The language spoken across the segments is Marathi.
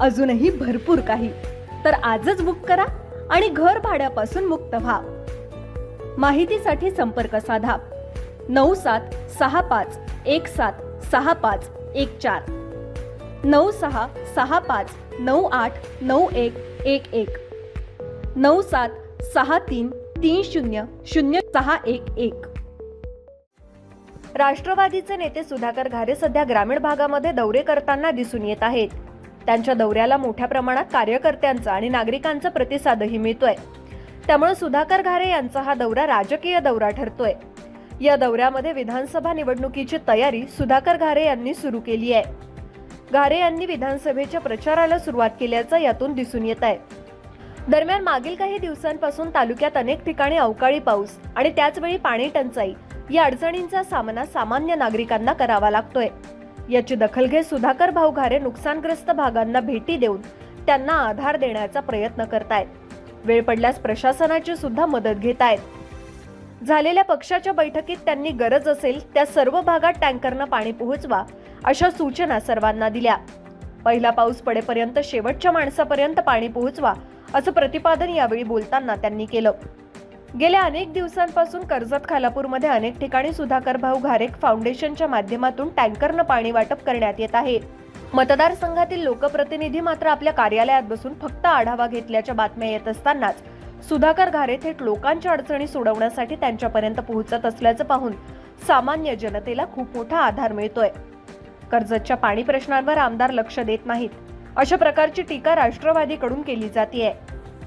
अजूनही भरपूर काही. तर आजच बुक करा आणि घर भाड्यापासून मुक्त व्हा. माहितीसाठी संपर्क साधा. नऊ सात सहा पाच एक सात सहा पाच एक चार. नऊ सहा सहा पाच नऊ आठ नऊ एक एक एक. नऊ सात सहा तीन तीन शून्य शून्य सहा एक एक. राष्ट्रवादीचे नेते सुधाकर घारे सध्या ग्रामीण भागामध्ये दौरे करताना दिसून येत आहेत. त्यांच्या दौऱ्याला मोठ्या प्रमाणात कार्यकर्त्यांचा आणि नागरिकांचा प्रतिसादही मिळतोय. त्यामुळे सुधाकर घारे यांचा हा दौरा राजकीय दौरा ठरतोय. या दौऱ्यामध्ये विधानसभा निवडणुकीची तयारी सुधाकर घारे यांनी सुरू केली आहे. घारे यांनी विधानसभेच्या प्रचाराला सुरुवात केल्याचं यातून दिसून येत आहे. दरम्यान मागील काही दिवसांपासून तालुक्यात अनेक ठिकाणी अवकाळी पाऊस आणि त्याचवेळी पाणी टंचाई या अडचणींचा सामना सामान्य नागरिकांना करावा लागतोय. याची दखल घेत सुधाकर भाऊ घारे नुकसानग्रस्त भागांना भेटी देऊन त्यांना आधार देण्याचा प्रयत्न करतायत. वेळ पडल्यास प्रशासनाची सुद्धा मदत घेत आहेत. झालेल्या पक्षाच्या बैठकीत त्यांनी गरज असेल त्या सर्व भागात टँकरनं पाणी पोहोचवा अशा सूचना सर्वांना दिल्या. पहिला पाऊस पडेपर्यंत शेवटच्या माणसापर्यंत पाणी पोहोचवा असं प्रतिपादन यावेळी बोलताना त्यांनी केलं. गेल्या अनेक दिवसांपासून कर्जत खालापूरमध्ये अनेक ठिकाणी सुधाकर भाऊ घारेक फाउंडेशनच्या माध्यमातून टँकरनं पाणी वाटप करण्यात येत आहे. मतदारसंघातील लोकप्रतिनिधी मात्र आपल्या कार्यालयात बसून फक्त आढावा घेतल्याच्या बातम्या येत असतानाच सुधाकर घारे थेट लोकांच्या अडचणी सोडवण्यासाठी त्यांच्यापर्यंत पोहोचत असल्याचं पाहून सामान्य जनतेला खूप मोठा आधार मिळतोय. कर्जतच्या पाणी प्रश्नांवर आमदार लक्ष देत नाहीत. अशा प्रकारची टीका राष्ट्रवादीकडून केली जाते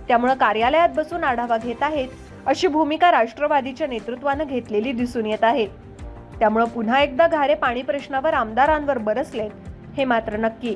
त्यामुळे कार्यालयात बसून आढावा घेत आहेत अशी भूमिका राष्ट्रवादीच्या नेतृत्वानं घेतलेली दिसून येत आहे. त्यामुळं पुन्हा एकदा घारे पाणी प्रश्नावर आमदारांवर बरसले हे मात्र नक्की.